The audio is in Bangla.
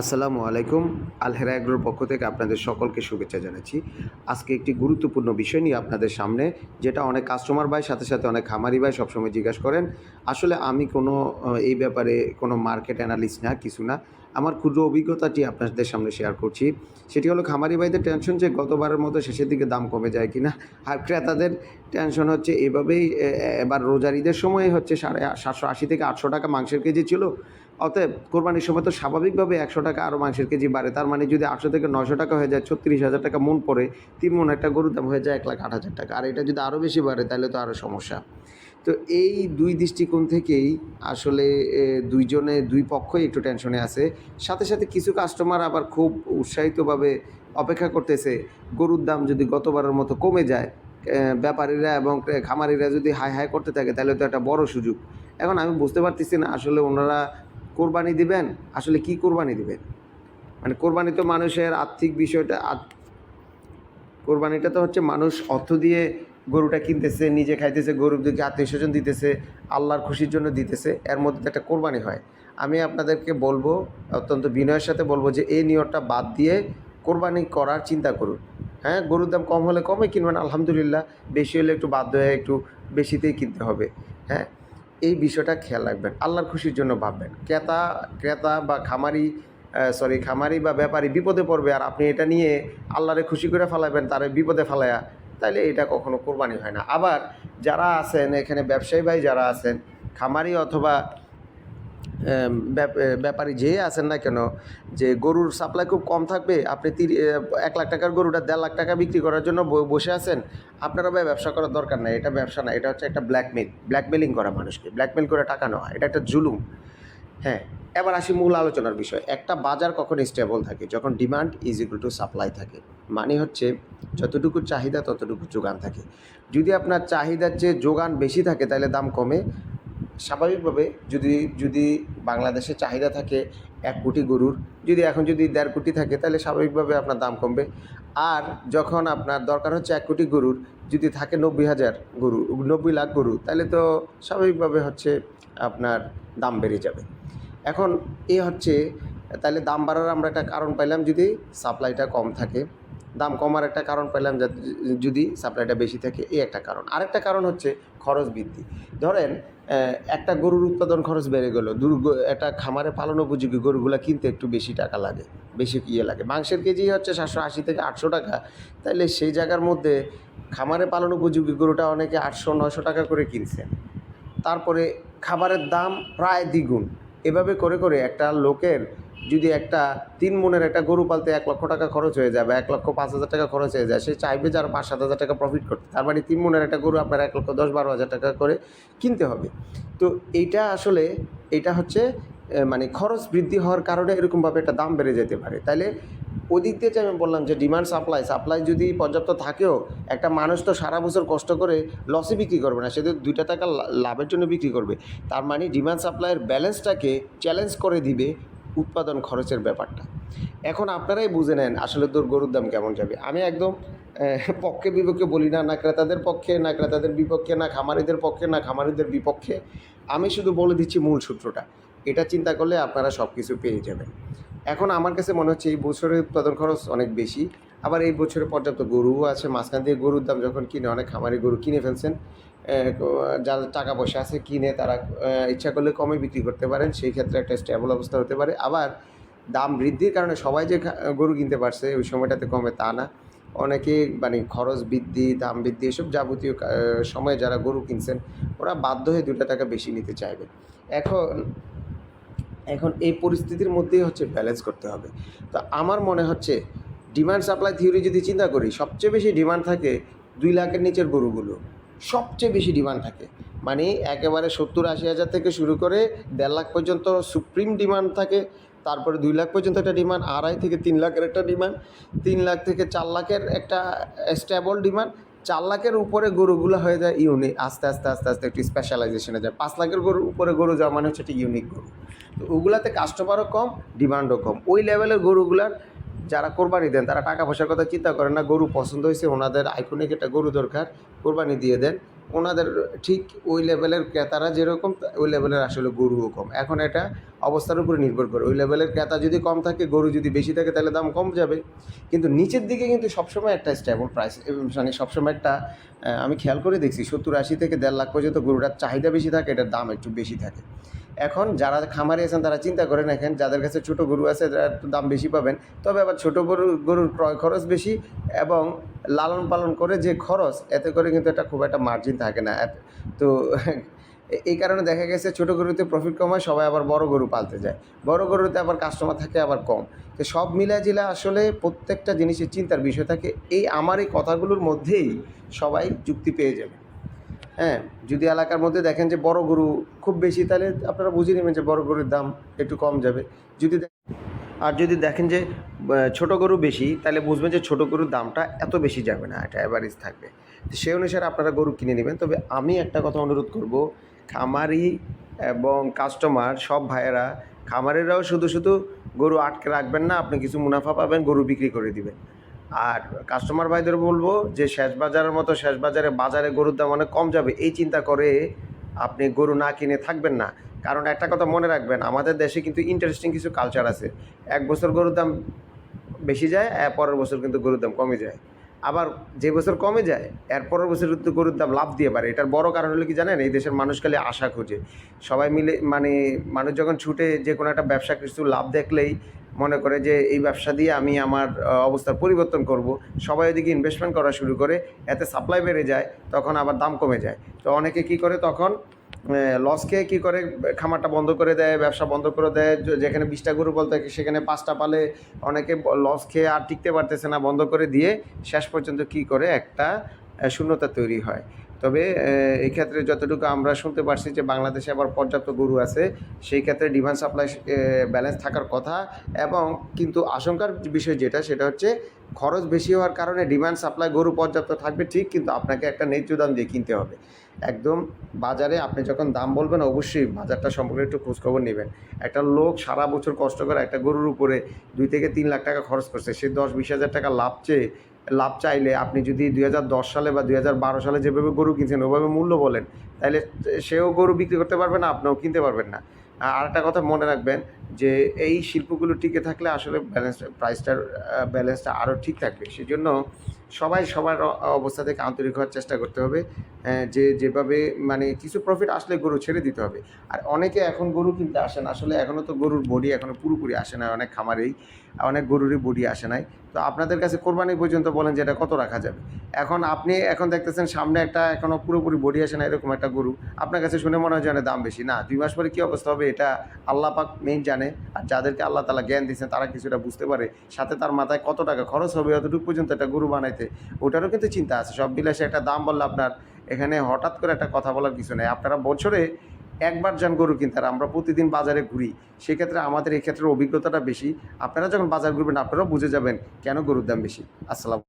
আসসালামু আলাইকুম, আলহেরা এগ্রোর পক্ষ থেকে আপনাদের সকলকে শুভেচ্ছা জানাচ্ছি। আজকে একটি গুরুত্বপূর্ণ বিষয় নিয়ে আপনাদের সামনে, যেটা অনেক কাস্টমার ভাই, সাথে সাথে অনেক খামারি ভাই সবসময় জিজ্ঞাসা করেন, আসলে আমি কোনো এই ব্যাপারে কোনো মার্কেট অ্যানালিস্ট না, কিছু না। আমার ক্ষুদ্র অভিজ্ঞতাটি আপনাদের সামনে শেয়ার করছি। সেটি হলো খামারি ভাইদের টেনশন যে গতবারের মতো শেষের দিকে দাম কমে যায় কিনা। আর ক্রেতাদের টেনশন হচ্ছে এভাবেই এবার রোজার ঈদের সময় হচ্ছে সাড়ে সাতশো আশি থেকে আটশো টাকা মাংসের কেজি ছিল। অতএব কোরবানির সময় তো স্বাভাবিকভাবে একশো টাকা আরও মাংসের কেজি বাড়ে। তার মানে যদি আটশো থেকে নশো টাকা হয়ে যায়, ছত্রিশ হাজার টাকা মন পড়ে তিন মন একটা গরুর দাম হয়ে যায় এক লাখ আট হাজার টাকা। আর এটা যদি আরও বেশি বাড়ে, তাহলে তো আরও সমস্যা। তো এই দুই দৃষ্টিকোণ থেকেই আসলে দুইজনে, দুই পক্ষই একটু টেনশনে আছে। সাথে সাথে কিছু কাস্টমার আবার খুব উৎসাহিতভাবে অপেক্ষা করতেছে, গরুর দাম যদি গতবারের মতো কমে যায় ব্যাপারীরা এবং খামারিরা যদি হাই হাই করতে থাকে, তাহলে তো একটা বড় সুযোগ। এখন আমি বুঝতে পারতেছি না আসলে ওনারা কোরবানি দিবেন? আসলে কি কোরবানি দিবেন? মানে কোরবানি তো মানুষের আর্থিক বিষয়টা কোরবানিটা তো হচ্ছে মানুষ অর্থ দিয়ে গরুটা কিনতেছে, নিজে খাইতেছে, গরুর দিকে আত্মীয় স্বজন দিতেছে, আল্লাহর খুশির জন্য দিতেছে, এর মধ্যে একটা কোরবানি হয়। আমি আপনাদেরকে বলব, অত্যন্ত বিনয়ের সাথে বলব যে এই নিয়মটা বাদ দিয়ে কোরবানি করার চিন্তা করুন। হ্যাঁ গরুর দাম কম হলে কমে কিনবেন, আলহামদুলিল্লাহ, বেশি হলে একটু বাধ্য হয়ে একটু বেশিতেই কিনতে হবে। হ্যাঁ এই বিষয়টা খেয়াল রাখবেন। আল্লাহর খুশির জন্য ভাববেন। ক্রেতা ক্রেতা বা খামারি সরি খামারি বা ব্যাপারী বিপদে পড়বে আর আপনি এটা নিয়ে আল্লাহরে খুশি করে ফেলাবেন, তারে বিপদে ফেলায়া, তাইলে এটা কখনো কোরবানি হয় না। আবার যারা আছেন, এখানে ব্যবসায়ী ভাই যারা আছেন, খামারি অথবা ব্যাপারী যে আছেন না কেন, যে গরুর সাপ্লাই খুব কম থাকবে, আপনি এক লাখ টাকার গরুটা দেড় লাখ টাকা বিক্রি করার জন্য বসে আছেন আপনারা ভাই ব্যবসা করার দরকার নাই, এটা ব্যবসা না, এটা হচ্ছে একটা ব্ল্যাকমেল ব্ল্যাকমেলিং করা মানুষকে ব্ল্যাকমেল করে টাকা নেওয়া, এটা একটা জুলুম। হ্যাঁ এবার আসি মূল আলোচনার বিষয়, একটা বাজার কখন স্টেবল থাকে, যখন demand is equal to supply থাকে মানে হচ্ছে যতটুকু চাহিদা ততটুকু যোগান থাকে। যদি আপনার চাহিদার চেয়ে যোগান বেশি থাকে, তাহলে দাম কমে স্বাভাবিকভাবে যদি যদি বাংলাদেশে চাহিদা থাকে এক কোটি গরুর, যদি এখন যদি দেড় কোটি থাকে তাহলে স্বাভাবিকভাবে আপনার দাম কমবে। আর যখন আপনার দরকার হচ্ছে এক কোটি গরুর, যদি থাকে নব্বই হাজার গরু, নব্বই লাখ গরু, তাহলে তো স্বাভাবিকভাবে হচ্ছে আপনার দাম বেড়ে যাবে। এখন এ হচ্ছে, তাহলে দাম বাড়ার আমরা একটা কারণ পাইলাম যদি সাপ্লাইটা কম থাকে। দাম কমার একটা কারণ পেলাম যদি সাপ্লাইটা বেশি থাকে, এই একটা কারণ। আরেকটা কারণ হচ্ছে খরচ বৃদ্ধি। ধরেন একটা গরুর উৎপাদন খরচ বেড়ে গেলো দূর গ- একটা খামারে পালন উপযোগী গরুগুলো কিনতে একটু বেশি টাকা লাগে, বেশি ইয়ে লাগে। মাংসের কেজি হচ্ছে সাতশো আশি থেকে আটশো টাকা। তাইলে সেই জায়গার মধ্যে খামারে পালন উপযোগী গরুটা অনেকে আটশো নশো টাকা করে কিনছে তারপরে খাবারের দাম প্রায় দ্বিগুণ। এভাবে করে করে একটা লোকের যদি একটা তিন মনের একটা গরু পালতে এক লক্ষ টাকা খরচ হয়ে যাবে এক লক্ষ পাঁচ হাজার টাকা খরচ হয়ে যায়, সে চাইবে যে আরও পাঁচ সাত হাজার টাকা প্রফিট করতে। তার মানে তিন মনের একটা গরু আপনার এক লক্ষ দশ বারো হাজার টাকা করে কিনতে হবে। তো এইটা আসলে এটা হচ্ছে মানে খরচ বৃদ্ধি হওয়ার কারণে এরকমভাবে একটা দাম বেড়ে যেতে পারে। তাইলে ওদিক দিয়ে আমি বললাম যে ডিমান্ড সাপ্লাই সাপ্লাই যদি পর্যাপ্ত থাকেও, একটা মানুষ তো সারা বছর কষ্ট করে লসে বিক্রি করবে না, সে তো দুইটা টাকা লাভের জন্য বিক্রি করবে। তার মানে ডিমান্ড সাপ্লাইয়ের ব্যালেন্সটাকে চ্যালেঞ্জ করে দিবে উৎপাদন খরচের ব্যাপারটা। এখন আপনারাই বুঝে নেন আসলে তোর গরুর দাম কেমন যাবে। আমি একদম পক্ষে বিপক্ষে বলি না না ক্রেতাদের পক্ষে, না ক্রেতাদের বিপক্ষে, না খামারিদের পক্ষে, না খামারিদের বিপক্ষে। আমি শুধু বলে দিচ্ছি মূল সূত্রটা। এটা চিন্তা করলে আপনারা সব কিছু পেয়ে যাবেন। এখন আমার কাছে মনে হচ্ছে এই বছরের উৎপাদন খরচ অনেক বেশি। আবার এই বছরে পর্যাপ্ত গরুও আছে। মাঝখান দিয়ে গরুর দাম যখন কিনে, অনেক খামারি গরু কিনে ফেলছেন। যাদের টাকা পয়সা আছে কিনে তারা ইচ্ছা করলে কমে বিক্রি করতে পারেন, সেই ক্ষেত্রে একটা স্টেবল অবস্থা হতে পারে। আবার দাম বৃদ্ধির কারণে সবাই যে গরু কিনতে পারছে ওই সময়টাতে কমে তা না। অনেকে মানে খরচ বৃদ্ধি, দাম বৃদ্ধি এসব যাবতীয় সময়ে যারা গরু কিনছেন, ওরা বাধ্য হয়ে দুটো টাকা বেশি নিতে চাইবে। এখন এখন এই পরিস্থিতির মধ্যেই হচ্ছে ব্যালেন্স করতে হবে। তো আমার মনে হচ্ছে ডিমান্ড সাপ্লাই থিওরি যদি চিন্তা করি, সবচেয়ে বেশি ডিমান্ড থাকে দুই লাখের নিচের গরুগুলো। সবচেয়ে বেশি ডিমান্ড থাকে। মানে একেবারে সত্তর আশি হাজার থেকে শুরু করে দেড় লাখ পর্যন্ত সুপ্রিম ডিমান্ড থাকে, তারপরে দুই লাখ পর্যন্ত একটা ডিমান্ড আড়াই থেকে তিন লাখের একটা ডিমান্ড তিন লাখ থেকে চার লাখের একটা স্টেবল ডিমান্ড চার লাখের উপরে গরুগুলো হয়ে যায় ইউনিক আস্তে আস্তে আস্তে আস্তে একটু স্পেশালাইজেশনে যায়। পাঁচ লাখের গরুর উপরে গরু যাওয়া মানে হচ্ছে একটা ইউনিক গরু। তো ওগুলাতে কাস্টমারও কম ডিমান্ডও কম। ওই লেভেলের গরুগুলার যারা কোরবানি দেন, তারা টাকা পয়সার কথা চিন্তা করেন না, গরু পছন্দ হয়েছে, ওনাদের আইকনিক একটা গরু দরকার, কোরবানি দিয়ে দেন। ওনাদের ঠিক ওই লেভেলের ক্রেতারা যেরকম, ওই লেভেলের আসলে গরুও কম। এখন এটা অবস্থার উপরে নির্ভর করে। ওই লেভেলের ক্রেতা যদি কম থাকে, গরু যদি বেশি থাকে, তাহলে দাম কম যাবে। কিন্তু নিচের দিকে কিন্তু সবসময় একটা স্টেবল প্রাইস মানে সবসময় একটা আমি খেয়াল করে দেখছি, সত্তর আশি থেকে দেড় লাখ পর্যন্ত গরুটার চাহিদা বেশি থাকে, এটার দাম একটু বেশি থাকে। এখন যারা খামারে আছেন, তারা চিন্তা করে দেখেন যাদের কাছে ছোট গরু আছে দাম বেশি পাবেন। তবে আবার ছোট গরু, গরুর ক্রয় খরচ বেশি এবং লালন পালন করে যে খরচ, এতে করে কিন্তু এটা খুব একটা মার্জিন থাকে না। তো এই কারণে দেখা গেছে ছোট গরুতে প্রফিট কম হয়, সবাই আবার বড় গরু পালতে যায়। বড় গরুতে আবার কাস্টমার থাকে আবার কম। তো সব মিলা জিলা আসলে প্রত্যেকটা জিনিসের চিন্তার বিষয় থাকে। এই আমার এই কথাগুলোর মধ্যেই সবাই যুক্তি পেয়ে যাবে। হ্যাঁ যদি এলাকার মধ্যে দেখেন যে বড় গরু খুব বেশি, তাহলে আপনারা বুঝে নেবেন যে বড় গরুর দাম একটু কম যাবে। যদি আর যদি দেখেন যে ছোট গরু বেশি, তাহলে বুঝবেন যে ছোট গরুর দামটা এত বেশি যাবে না, এটা অ্যাভারেজ থাকবে। সেই অনুসারে আপনারা গরু কিনে নেবেন। তবে আমি একটা কথা অনুরোধ করব, খামারি এবং কাস্টমার সব ভাইয়েরা, খামারেরাও শুধু শুধু গরু আটকে রাখবেন না, আপনি কিছু মুনাফা পাবেন, গরু বিক্রি করে দিবেন। আর কাস্টমার ভাইদের বলব যে শেষ বাজারের মতো শেষ বাজারে বাজারে গরুর দাম অনেক কম যাবে, এই চিন্তা করে আপনি গরু না কিনে থাকবেন না। কারণ একটা কথা মনে রাখবেন, আমাদের দেশে কিন্তু ইন্টারেস্টিং কিছু কালচার আছে। এক বছর গরুর দাম বেশি যায় পরের বছর কিন্তু গরুর দাম কমে যায়। আবার যে বছর কমে যায়, এর পরের বছর গরুর দাম লাভ দিয়ে পারে। এটার বড় কারণ হলো কি জানেন? এই দেশের মানুষ খালি আশা খোঁজে। সবাই মিলে মানে মানুষ যখন ছুটে যে কোনো একটা ব্যবসা কিছু লাভ দেখলেই মনে করে যে, এই ব্যবসা দিয়ে আমি আমার অবস্থার পরিবর্তন করব। সবাই এদিকে ইনভেস্টমেন্ট করা শুরু করে, এতে সাপ্লাই বেড়ে যায়, তখন আবার দাম কমে যায়। তো অনেকে কি করে? তখন লস খেয়ে কী করে খামারটা বন্ধ করে দেয়, ব্যবসা বন্ধ করে দেয়? যেখানে বিশটা গরু বলতে সেখানে পাঁচটা পালে অনেকে লস খেয়ে আর টিকতে পারতেছে না, বন্ধ করে দিয়ে শেষ পর্যন্ত কি করে একটা শূন্যতা তৈরি হয়। তবে এই ক্ষেত্রে যতটুকু আমরা শুনতে পারছি যে, বাংলাদেশে আবার পর্যাপ্ত গরু আছে, সেই ক্ষেত্রে ডিমান্ড সাপ্লাই ব্যালেন্স থাকার কথা এবং কিন্তু আশঙ্কার বিষয় যেটা, সেটা হচ্ছে খরচ বেশি হওয়ার কারণে ডিমান্ড সাপ্লাই গরু পর্যাপ্ত থাকবে ঠিক, কিন্তু আপনাকে একটা ন্যায্য দাম দিয়ে কিনতে হবে। একদম বাজারে আপনি যখন দাম বলবেন, অবশ্যই বাজারটা সম্পর্কে একটু খোঁজখবর নেবেন। একটা লোক সারা বছর কষ্ট করে একটা গরুর উপরে দুই থেকে তিন লাখ টাকা খরচ করছে। সে দশ বিশ হাজার টাকা লাভ চেয়ে, লাভ চাইলে আপনি যদি দুই হাজার দশ সালে বা দুই হাজার বারো সালে যেভাবে গরু কিনছেন, ওভাবে মূল্য বলেন, তাহলে সেও গরু বিক্রি করতে পারবে না, আপনিও কিনতে পারবেন না। আর একটা কথা মনে রাখবেন যে, এই শিল্পগুলো টিকে থাকলে আসলে ব্যালেন্স প্রাইসটার ব্যালেন্সটা আরও ঠিক থাকবে। সেই জন্য সবাই সবার অবস্থা থেকে আন্তরিক হওয়ার চেষ্টা করতে হবে। যে, যেভাবে মানে কিছু প্রফিট আসলে গরু ছেড়ে দিতে হবে। আর অনেকে এখন গরু কিনতে আসে না। আসলে এখনও তো গরুর বডি এখনও পুরোপুরি আসে না। অনেক খামারেই, অনেক গরুরই বডি আসে নাই। তো আপনাদের কাছে কোরবানি পর্যন্ত বলেন যে এটা কত রাখা যাবে? এখন আপনি এখন দেখতেছেন সামনে একটা এখনও পুরোপুরি বডি আসে না এরকম একটা গরু। আপনার কাছে শুনে মনে হয় যে দাম বেশি। না, দুই মাস পরে কী অবস্থা হবে এটা আল্লাহ পাক মেইন জানে। আর যাদেরকে আল্লাহ তালা জ্ঞান দিয়েছেন তারা কিছুটা বুঝতে পারে। সাথে তার মাথায় কত টাকা খরচ হবে অতটুকু পর্যন্ত একটা গরু বানাইতে ওটারও কিন্তু চিন্তা আছে। সব বিলাসে একটা দাম বললে আপনার এখানে হঠাৎ করে একটা কথা বলার কিছু নেই। আপনারা বছরে একবার যান গরু কিনতে, আর আমরা প্রতিদিন বাজারে ঘুরি, সেক্ষেত্রে আমাদের এক্ষেত্রে ক্ষেত্রে অভিজ্ঞতাটা বেশি। আপনারা যখন বাজার ঘুরবেন, আপনারাও বুঝে যাবেন কেন গরুর দাম বেশি। আসসালাম